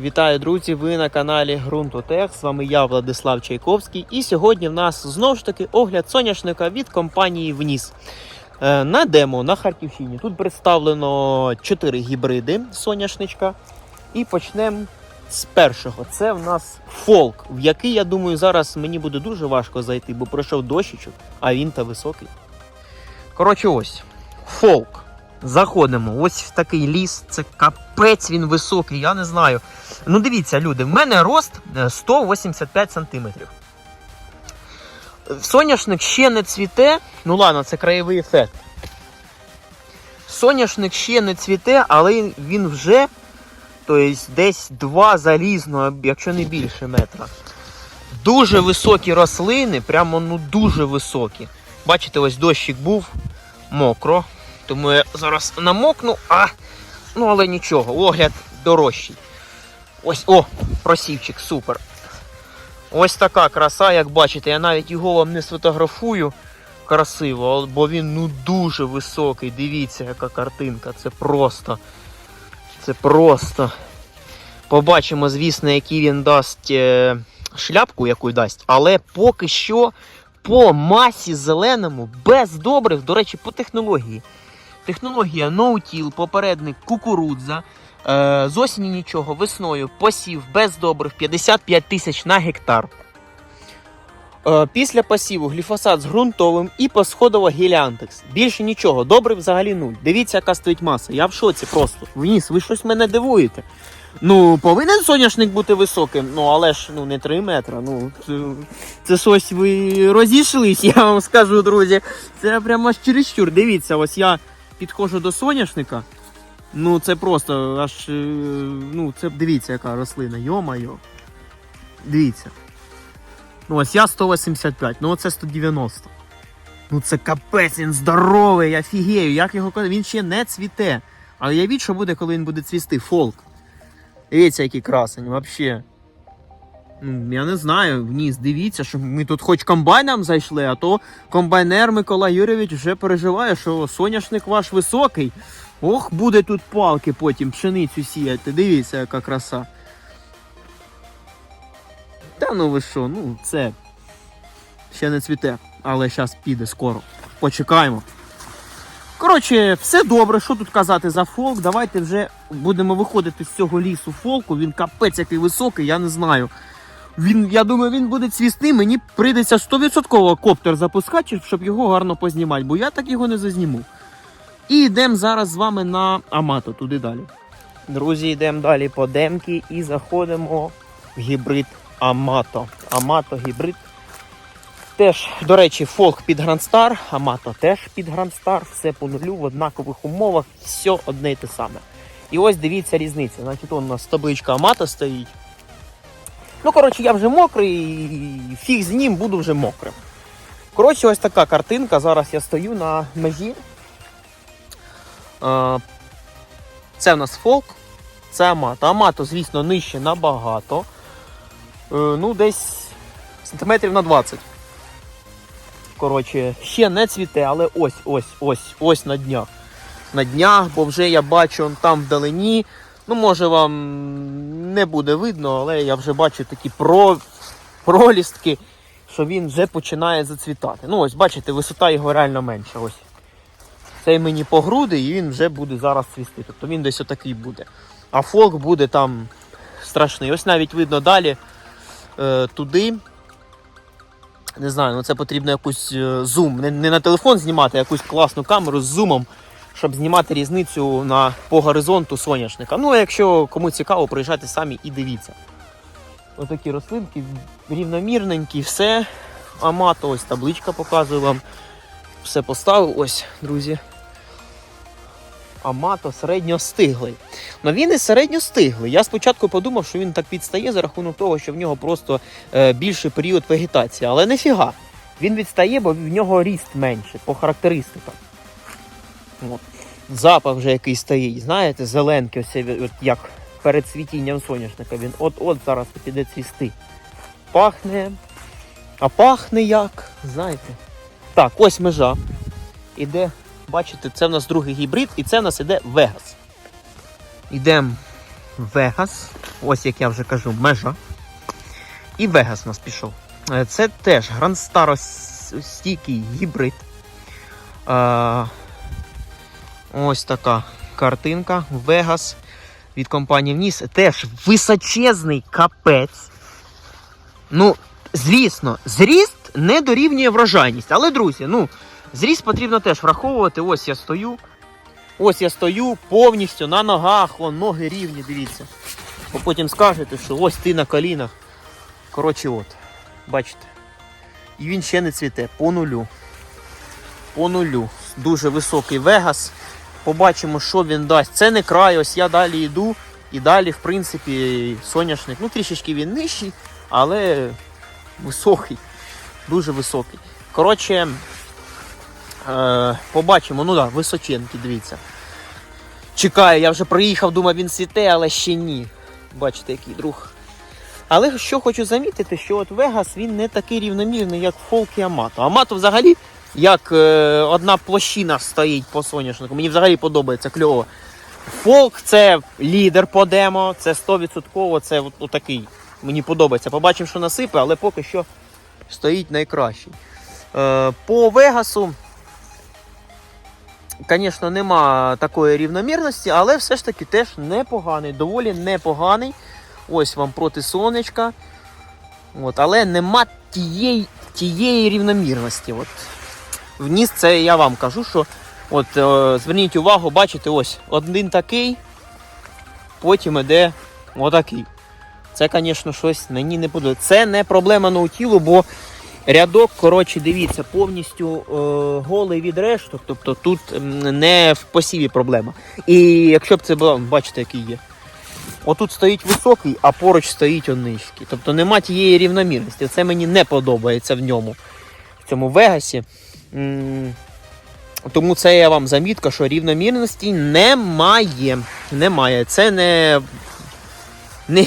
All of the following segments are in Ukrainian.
Вітаю, друзі! Ви на каналі Грунтотех. З вами я, Владислав Чайковський. І сьогодні в нас знову ж таки огляд соняшника від компанії Вніс. Е, На демо на Харківщині. Тут представлено 4 гібриди соняшничка. І почнемо з першого. Це в нас фолк, в який, я думаю, зараз мені буде дуже важко зайти, бо пройшов дощичок, а він та високий. Коротше, ось. Фолк. Заходимо. Ось в такий ліс. Це капець він високий, я не знаю. Ну, дивіться, люди, в мене рост е, 185 сантиметрів. Соняшник ще не цвіте. Ну ладно, це краєвий ефект. Соняшник ще не цвіте, але він вже тобто, десь 2 залізно, якщо не більше метра. Дуже високі рослини, прямо ну дуже високі. Бачите, ось дощик був мокро. Тому я зараз намокну, а ну але нічого, огляд дорожчий. Ось, о, просівчик, супер. Ось така краса, як бачите, я навіть його вам не сфотографую красиво, бо він ну дуже високий. Дивіться, яка картинка. Це просто. Це просто. Побачимо, звісно, який він дасть е, шляпку, яку дасть, але поки що по масі зеленому, без добрив, до речі, по технології. Технологія no-till, попередник кукурудза. Е, з осені нічого, весною посів без добрив 55 тисяч на гектар. Е, після посіву гліфосат з ґрунтовим і посходово гіліантекс. Більше нічого, добрив взагалі нуль. Дивіться, яка стоїть маса. Я в шоці просто. Вніс, ви щось мене дивуєте. Ну, повинен соняшник бути високим, ну але ж ну не 3 метри. Ну це, це щось ви розійшлись, я вам скажу, друзі. Це прямо чересчур. Дивіться, ось я підходжу до соняшника. Ну, це просто аж. е, Ну, це дивіться, яка рослина. Йо-майо. Дивіться. Ну, ось я 185, ну оце 190. Ну це капець, він здоровий, я фігею. Як його Він ще не цвіте. Але я що буде, коли він буде цвісти. Фолк. Дивіться, який красень, взагалі. Ну, я не знаю, вниз, дивіться, що ми тут хоч комбайном зайшли, а то комбайнер Микола Юрійович вже переживає, що соняшник ваш високий. Ох, буде тут палки потім пшеницю сіяти. Дивіться, яка краса. Та ну ви що, ну це ще не цвіте, але зараз піде скоро. Почекаємо. Коротше, все добре, що тут казати за фолк. Давайте вже будемо виходити з цього лісу фолку. Він капець який високий, я не знаю. Він, я думаю, він буде цвісти. Мені прийдеться 100% коптер запускати, щоб його гарно познімати, бо я так його не зазніму. І йдемо зараз з вами на Амато, туди далі. Друзі, йдемо далі по демки і заходимо в гібрид Амато. Амато гібрид. Теж, до речі, фолк під Грандстар, Амато теж під Грандстар, все по нулю в однакових умовах, все одне й те саме. І ось дивіться різниця. Значить, у нас табличка Амато стоїть. Ну, коротше, я вже мокрий, фіг з ним буду вже мокрим. Коротше, ось така картинка. Зараз я стою на межі. Це в нас фолк, це Амато. Амато, звісно, нижче набагато. Е, Ну, десь сантиметрів на 20. Коротше, ще не цвіте, але ось, ось, ось, ось на днях. На днях, бо вже я бачу там вдалині. Ну, може вам не буде видно, але я вже бачу такі про... пролістки, що він вже починає зацвітати. Ну, ось, бачите, висота його реально менша. Ось. Цей мені по груди, і він вже буде зараз цвісти. Тобто він десь отакий буде. А фолк буде там страшний. Ось навіть видно далі е, туди. Не знаю, ну це потрібно якусь е, зум. Не, не на телефон знімати, а якусь класну камеру з зумом, щоб знімати різницю на, по горизонту соняшника. Ну, а якщо кому цікаво, приїжджайте самі і дивіться. Отакі рослинки рівномірненькі, все. Амато, ось табличка показую вам. Все поставив, ось, друзі. Амато середньостиглий. Ну він і середньостиглий. Я спочатку подумав, що він так відстає за рахунок того, що в нього просто е, більший період вегетації. Але нефіга. Він відстає, бо в нього ріст менше по характеристикам. От. Запах вже який стоїть, знаєте, зеленки, ось, от як перед цвітінням соняшника. Він от-от зараз піде цвісти. Пахне. А пахне як, знаєте. Так, ось межа. Іде, бачите, це в нас другий гібрид, і це в нас іде Вегас. Ідемо Вегас. Ось як я вже кажу, межа. І Вегас у нас пішов. Е, Це теж грандстаростійкий гібрид. Ось така картинка. Вегас від компанії Вніс. Теж височезний капець. Ну, звісно, зріст не дорівнює врожайність. Але, друзі, ну, зріст потрібно теж враховувати. Ось я стою. Ось я стою повністю на ногах, вон ноги рівні, дивіться. Бо потім скажете, що ось ти на колінах. Коротше, от, бачите. І він ще не цвіте, по нулю. По нулю. Дуже високий вегас. Побачимо, що він дасть. Це не край, ось я далі йду. І далі, в принципі, соняшник. Ну, трішечки він нижчий, але високий. Дуже високий. Коротше, е, побачимо, ну так, да, височенький, дивіться. Чекаю, я вже приїхав, думав, він світе, але ще ні. Бачите, який друг. Але що хочу замітити, що от Вегас він не такий рівномірний, як Фолк і Амато. Амато взагалі як е, одна площина стоїть по соняшнику. Мені взагалі подобається кльово. Фолк це лідер по демо, це 100%, це от, отакий. Мені подобається. Побачимо, що насипе, але поки що стоїть найкращий. Е, по Вегасу, звісно, нема такої рівномірності, але все ж таки теж непоганий, доволі непоганий. Ось вам проти сонечка. От, але нема тієї, тієї рівномірності. От. Вніс це я вам кажу, що от, е, зверніть увагу, бачите, ось один такий, потім іде отакий. Це, звісно, щось мені не подобається. Це не проблема ноутілу, бо рядок, коротше, дивіться, повністю е, голий від решток, тобто тут не в посіві проблема. І якщо б це було, бачите, який є. Отут стоїть високий, а поруч стоїть низький. Тобто нема тієї рівномірності. Це мені не подобається в ньому, в цьому Вегасі. Тому це я вам замітка, що рівномірності немає. Немає. Це не, не,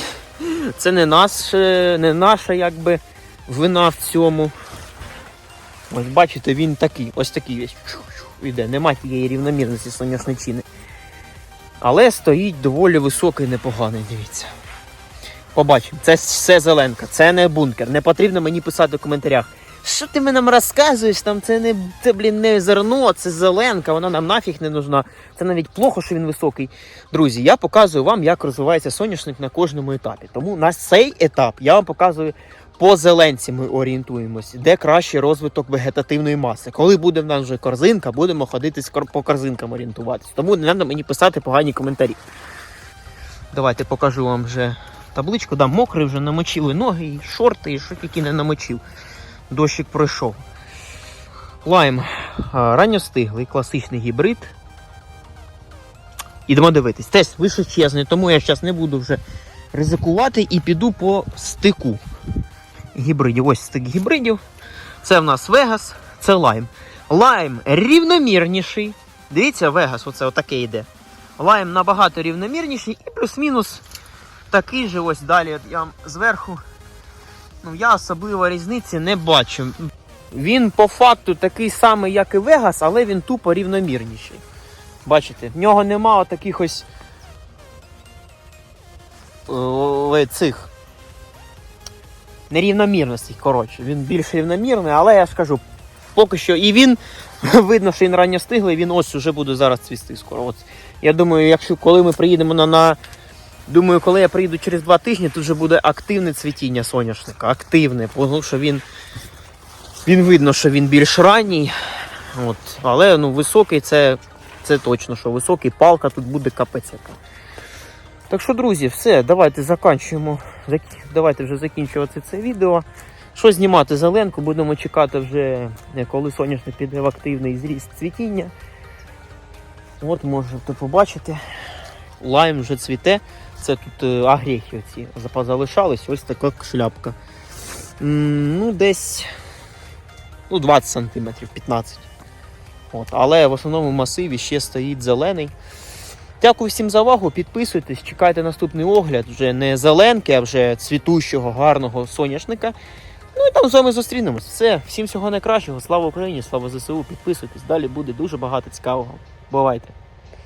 це не, наше, не наша якби, вина в цьому. Ось бачите, він такий, ось такий весь іде. Нема тієї рівномірності соняшничини. Але стоїть доволі високий, непоганий, дивіться. Побачимо. Це все зеленка, це не бункер. Не потрібно мені писати в коментарях. Що ти нам розказуєш? Там це не це, блін, не зерно, це зеленка, вона нам нафіг не нужна. Це навіть плохо, що він високий. Друзі, я показую вам, як розвивається соняшник на кожному етапі. Тому на цей етап я вам показую по зеленці ми орієнтуємося, де кращий розвиток вегетативної маси. Коли буде в нас вже корзинка, будемо ходити по корзинкам орієнтуватися. Тому не треба мені писати погані коментарі. Давайте покажу вам вже табличку. Да, мокрий вже намочили ноги, і шорти, і що тільки не намочив. Дощик пройшов. Лайм а, ранньостиглий, класичний гібрид. Ідемо дивитись. Теж височезний, тому я зараз не буду вже ризикувати і піду по стику гібридів. Ось стик гібридів. Це в нас Вегас, це лайм. Лайм рівномірніший. Дивіться, Вегас, оце отаке йде. Лайм набагато рівномірніший і плюс-мінус такий же ось далі. Я вам зверху. Ну, я особливо різниці не бачу. Він по факту такий самий, як і Вегас, але він тупо рівномірніший. Бачите, в нього нема таких ось е, цих нерівномірностей. Коротше, він більш рівномірний, але я ж кажу, поки що і він видно, що він ранньо стиглий, він ось уже буде зараз цвісти скоро. От, я думаю, якщо коли ми приїдемо на, на. Думаю, коли я приїду через два тижні, тут вже буде активне цвітіння соняшника. Активне, тому що він. Він видно, що він більш ранній. От. Але ну, високий це, це точно, що високий палка тут буде капець. Так що, друзі, все, давайте закінчуємо. Давайте вже закінчувати це відео. Що знімати зеленку, будемо чекати вже, е, коли соняшник піде в активний зріст цвітіння. От можете побачити. Лайм вже цвіте. Це тут е, агрехи оці залишались, ось така шляпка. Ну, десь ну, 20 см, 15 От, Але в основному масиві ще стоїть зелений. Дякую всім за увагу. Підписуйтесь, чекайте наступний огляд. Вже не зеленки, а вже цвітущого, гарного соняшника. Ну і там з вами зустрінемось. Все, всім всього найкращого. Слава Україні, слава ЗСУ. Підписуйтесь. Далі буде дуже багато цікавого. Бувайте!